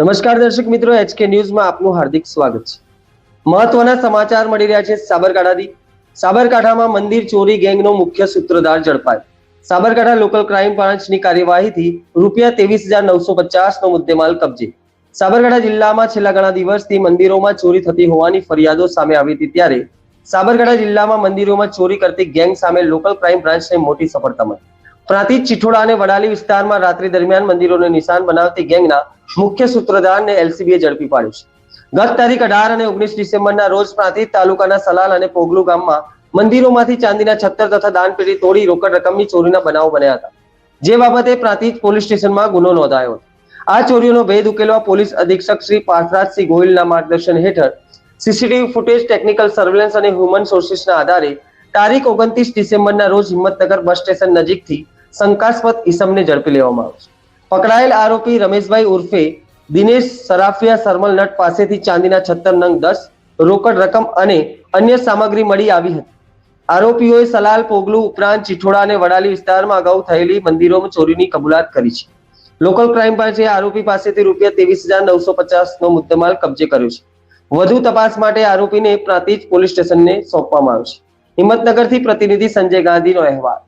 નમસ્કાર દર્શક મિત્રો એચકે ન્યૂઝમાં આપનું હાર્દિક સ્વાગત છે. મહત્વના સમાચાર મળી રહ્યા છે સાબરકાંઠાથી. સાબરકાંઠામાં મંદિર ચોરી ગેંગનો મુખ્ય સૂત્રધાર ઝડપાયો. સાબરકાંઠા લોકલ ક્રાઇમ બ્રાન્ચની કાર્યવાહીથી રૂપિયા ત્રેવીસ હજાર નવસો પચાસનો મુદ્દેમાલ કબજે. સાબરકાંઠા જિલ્લામાં છેલ્લા ઘણા દિવસથી મંદિરોમાં ચોરી થતી હોવાની ફરિયાદો સામે આવી હતી ત્યારે સાબરકાંઠા જિલ્લામાં મંદિરોમાં ચોરી કરતી ગેંગ સામે લોકલ ક્રાઇમ બ્રાન્ચને મોટી સફળતા મળી. પ્રાંતિજ ચિઠોડા અને વડાલી વિસ્તારમાં રાત્રિ દરમિયાન મંદિરોને નિશાન બનાવતી ગેંગના મુખ્ય સૂત્રધારને એલસીબીએ ઝડપી પાડ્યું છે. ગત તારીખ અઢાર અને ઓગણીસ ડિસેમ્બરના રોજ પ્રાંતિજ તાલુકાના સલાલ અને પોગલુ ગામમાં મંદિરોમાંથી ચાંદીના છત્તર તથા દાનપેટી તોડી રોકડ રકમની ચોરીના બનાવો બન્યા હતા. જે બાબતે પ્રાંતિજ પોલીસ સ્ટેશનમાં ગુનો નોંધાયો હતો. આ ચોરીઓનો ભેદ ઉકેલવા પોલીસ અધિક્ષક શ્રી પાર્થરાજસિંહ ગોહિલના માર્ગદર્શન હેઠળ સીસીટીવી ફૂટેજ, ટેકનિકલ સર્વેલન્સ અને હ્યુમન સોર્સિસના આધારે તારીખ ઓગણત્રીસ ડિસેમ્બરના રોજ હિંમતનગર બસ સ્ટેશન નજીકથી શંકાસ્પદ ઈસમને ઝડપી લેવામાં આવ્યો છે. પકડાયેલ આરોપી રમેશભાઈ ઉર્ફે દિનેશ સરાફિયા સરમલ નટ પાસેથી ચાંદીના છત્તર નંગ દસ, રોકડ રકમ અને અન્ય સામગ્રી મળી આવી હતી. આરોપીઓએ સલાલ, પોગલું, ઉપરાંત ચિઠોડા અને વડાલી વિસ્તારમાં અગાઉ થયેલી મંદિરોમાં ચોરીની કબૂલાત કરી છે. લોકલ ક્રાઇમ બ્રાંચે આરોપી પાસેથી રૂપિયા ત્રેવીસ હજાર નવસો પચાસ નો મુદ્દેમાલ કબજે કર્યો છે. વધુ તપાસ માટે આરોપીને પ્રાંતિજ પોલીસ સ્ટેશનને સોંપવામાં આવ્યો છે. હિંમતનગરથી પ્રતિનિધિ સંજય ગાંધીનો અહેવાલ.